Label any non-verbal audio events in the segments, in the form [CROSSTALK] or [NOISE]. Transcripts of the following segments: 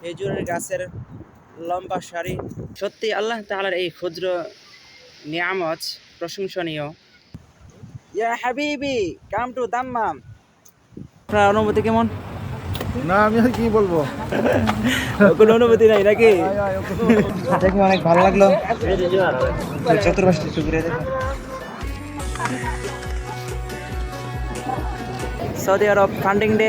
খেজুরের গাছের লম্বা সারি সত্যি আল্লাহ তাআলার এই ক্ষুদ্র নিয়ামত প্রশংসনীয়। ইয়া হাবিবি কাম টু দাম্মাম। আপনার অনুভূতি কেমন? না আমি আর কি বলব? কোনো অনুভূতি নাই নাকি? দেখে অনেক ভালো লাগল। চতুর্পাশটি চুকুরে দেখো। Saudi Arab funding day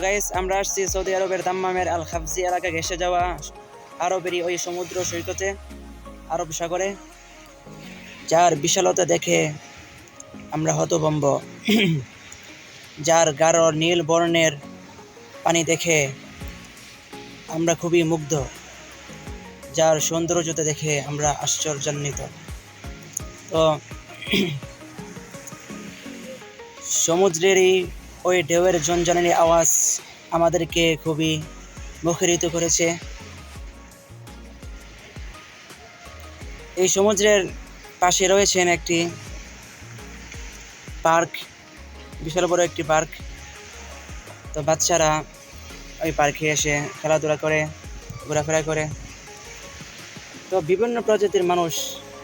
guys আমরা আসছি সৌদি আরবের দাম্মামের আল খাবজি এলাকা ঘেসে যাওয়া আরবেরই ওই সমুদ্র সৈকতে, আরব সাগরে, যার বিশালতা দেখে আমরা হতভম্ব। যার গাঢ় নীল বর্ণের পানি দেখে আমরা খুবই মুগ্ধ। যার সৌন্দর্যতা দেখে আমরা আশ্চর্যান্বিত। তো, সমুদ্রেরই ওই ঢেউয়ের জনজনের আওয়াজ আমাদেরকে খুবই মুখরিত করেছে। এই সমুদ্রের পাশে রয়েছেন একটি পার্ক, বিশাল বড় একটি পার্ক। তো বাচ্চারা ওই পার্কে এসে খেলাধুলা করে, ঘোরাফেরা করে। তো বিভিন্ন প্রজাতির মানুষ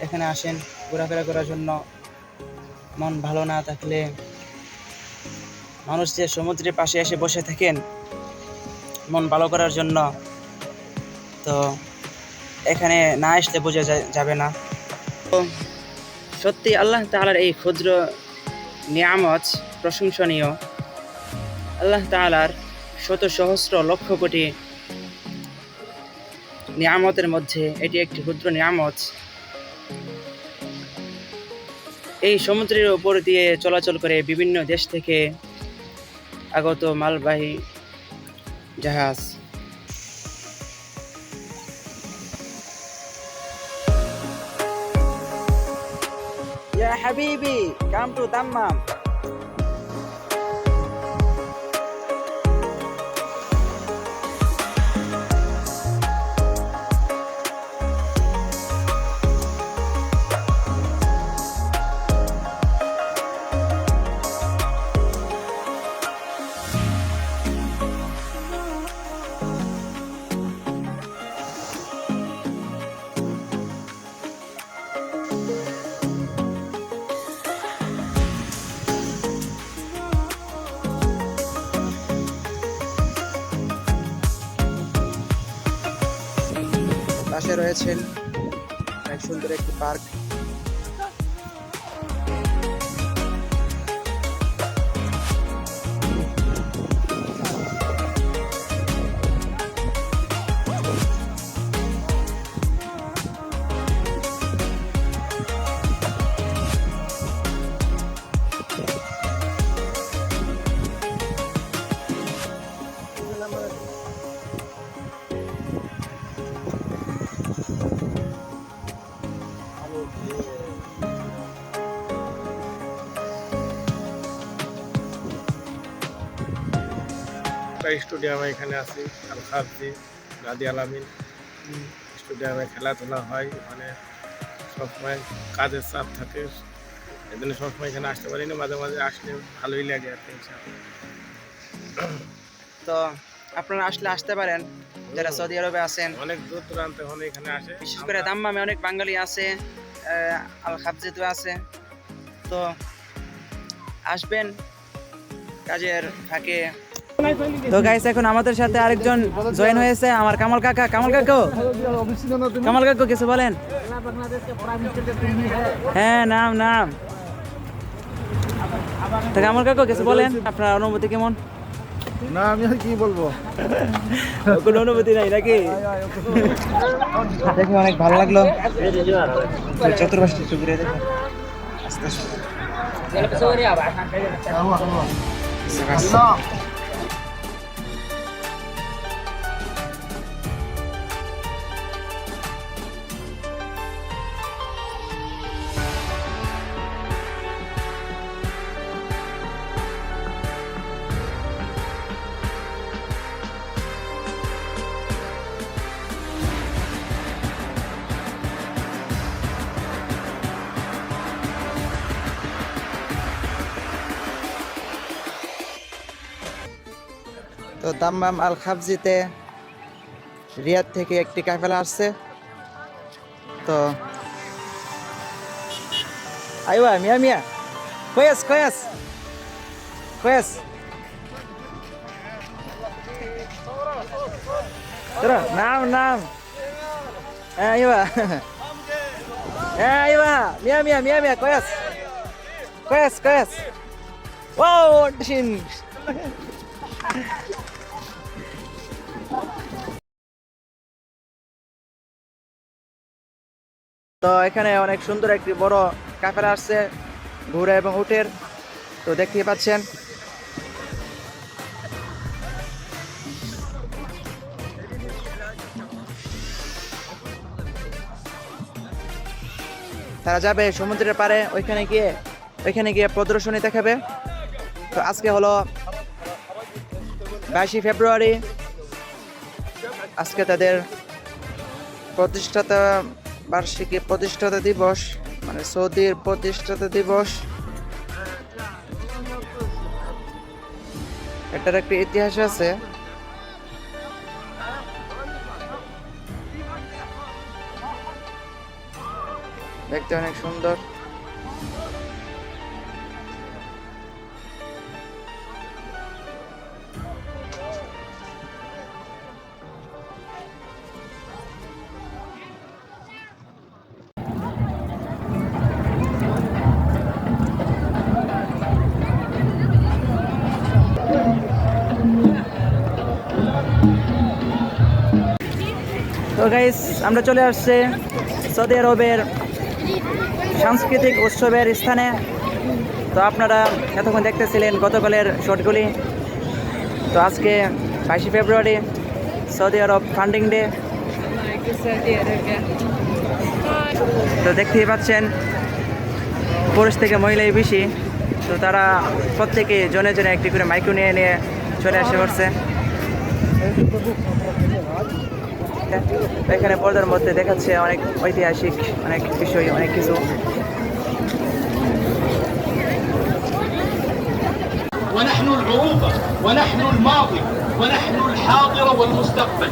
এখানে আসেন ঘোরাফেরা করার জন্য। মন ভালো না থাকলে মানুষ যে সমুদ্রের পাশে এসে বসে থাকেন মন ভালো করার জন্য। তো এখানে না আসলে বোঝা যাবে না। তো সত্যি আল্লাহ তাআলার এই ক্ষুদ্র নিয়ামত প্রশংসনীয়। আল্লাহ তাআলার শত সহস্র লক্ষ কোটি নিয়ামতের মধ্যে এটি একটি ক্ষুদ্র নিয়ামত। এই সমুদ্রের উপর দিয়ে চলাচল করে বিভিন্ন দেশ থেকে আগত মালবাহী জাহাজ ইয়া হাবিবি কাম টু দাম্মাম পাশে রয়েছেন। এক সুন্দর একটি পার্ক। একটা স্টেডিয়ামে এখানে আছি আল খাবজি গাদি আলামিন। স্টেডিয়ামে খেলাধুলা হয় ওখানে সবসময় কাজের চাপ থাকে। এই জন্য সবসময় এখানে আসতে পারি না মাঝে মাঝে আসলে ভালোই লাগে আর কি তো আপনারা আসলে আসতে পারেন যারা সৌদি আরবে আছেন। অনেক দূর দূরান্ত এখন এখানে আসে। বিশেষ করে দাম্মামে অনেক বাঙালি আছে আল খাবজেতু আছে। তো আসবেন কাজের ফাঁকে তো গাইস এখন আমাদের সাথে আরেকজন জয়েন হয়েছে আমার কামাল কাকা। কামাল কাকু? কামাল কাকু কিছু বলেন? হ্যাঁ নাম নাম। তো কামাল কাকু কিছু বলেন? আপনার অনুভূতি কেমন? না আমি আর কি বলব? [LAUGHS] কোনো অনুভূতি নাই নাকি? দেখে অনেক ভালো লাগল। চতুর্পাশটা ঘুরে দেখো। আস্তে আস্তে। তো দাম্মাম আল খাবজিতে রিয়াদ থেকে একটি কাফেলা আসছে। তো আইবা মিয়া মিয়া। কয়েস কয়েস। কয়েস। তোরা নাম নাম। আইবা আইবা মিয়া মিয়া মিয়া মিয়া, কয়েস। কয়েস কয়েস। ও তো এখানে অনেক সুন্দর একটি বড় কাফেলা আসছে ঘুরে এবং উঠের তো দেখতেই পাচ্ছেন। তারা যাবে সমুদ্রের পারে ওইখানে গিয়ে ওইখানে গিয়ে প্রদর্শনী দেখাবে। তো আজকে হলো বাইশে ফেব্রুয়ারি। আজকে তাদের প্রতিষ্ঠাতা বার্ষিকী প্রতিষ্ঠাতা দিবস মানে সৌদির প্রতিষ্ঠাতা দিবস। এটার একটা ইতিহাস আছে। দেখতে অনেক সুন্দর। তো গাইস আমরা চলে আসছে সৌদি আরবের সাংস্কৃতিক উৎসবের স্থানে। তো আপনারা এতক্ষণ দেখতেছিলেন গতকালের শটগুলি। তো আজকে বাইশে ফেব্রুয়ারি, সৌদি আরব ফান্ডিং ডে তো দেখতেই পাচ্ছেন, পুরুষ থেকে মহিলাই বেশি। তো তারা প্রত্যেকে জনে জনে একটি করে মাইক্রো নিয়ে নিয়ে চলে আসে পড়ছে এখানে পর্দার মধ্যে দেখাচ্ছে অনেক ঐতিহাসিক অনেক বিষয় অনেক কিছু ونحن العروبة ونحن الماضي ونحن الحاضر والمستقبل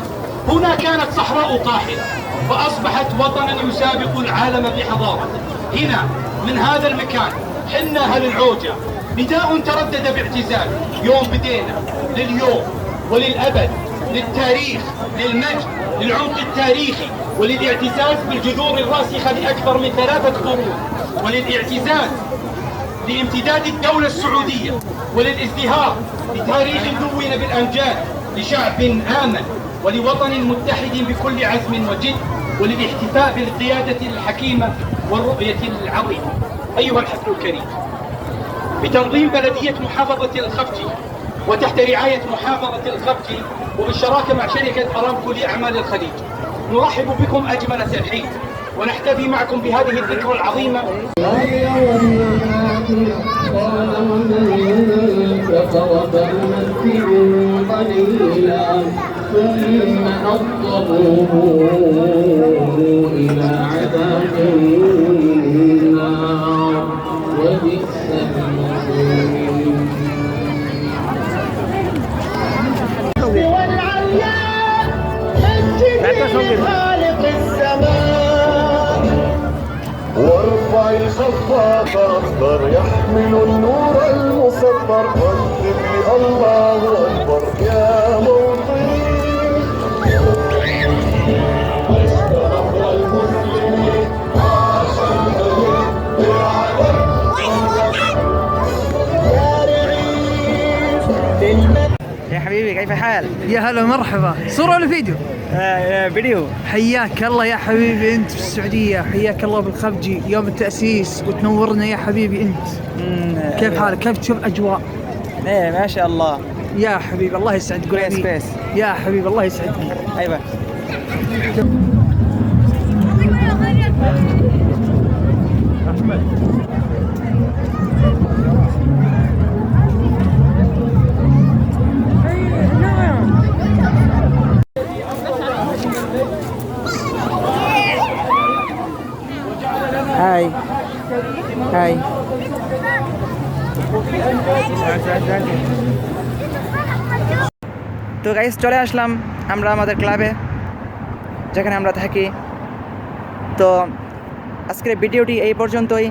هنا كانت صحراء قاحلة فأصبحت وطنا يسابق العالم بحضارة هنا من هذا المكان حنا أهل العوجة نداء تردد باعتزال يوم بدينا لليوم وللأبد للتاريخ للمجد للعمق التاريخي وللاعتزاز بالجذور الراسخة لأكثر من ثلاثة قرون وللاعتزاز لامتداد الدولة السعودية وللازدهار لتاريخ دون بالأمجاد لشعب آمن ولوطن متحد بكل عزم وجد وللاحتفاء بالقيادة الحكيمة والرؤية العظيمة. أيها الحفل الكريم بتنظيم بلدية محافظة الخفتي وتحت رعاية محافظة الخفتي وبالشراكة مع شركة أرامكو لأعمال الخليج. نرحب بكم أجمل ترحيب ونحتفي معكم بهذه الذكرى العظيمة. ثم أضطروه إلى النار بربعي أخضر يحمل النور المصدر والذكر الله أكبر. يا حبيبي كيف الحال؟ يا هلا مرحبا صورة ولا فيديو؟ فيديو. حياك الله يا حبيبي أنت في السعودية. حياك الله بالخفجي يوم التأسيس وتنورنا يا حبيبي أنت. كيف حالك؟ كيف تشوف اجواء إيه ما شاء الله. يا حبيبي الله يسعدك. يا حبيبي الله يسعدك. أيوه. هاي তো গাইস চলে আসলাম আমরা আমাদের ক্লাবে যেখানে আমরা থাকি। তো আজকের ভিডিওটি এই পর্যন্তই।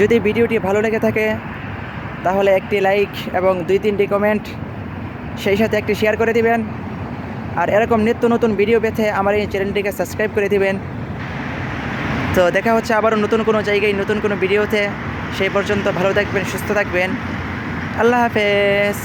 যদি ভিডিওটি ভালো লেগে থাকে, তাহলে একটি লাইক এবং দুই তিনটি কমেন্ট সেই সাথে একটি শেয়ার করে দিবেন। আর এরকম নিত্য নতুন ভিডিও পেতে আমার এই চ্যানেলটিকে সাবস্ক্রাইব করে দিবেন। তো দেখা হচ্ছে আবারও নতুন কোনো জায়গায়, নতুন কোনো ভিডিওতে সেই পর্যন্ত ভালো থাকবেন, সুস্থ থাকবেন। আল্লাহ হাফেজ।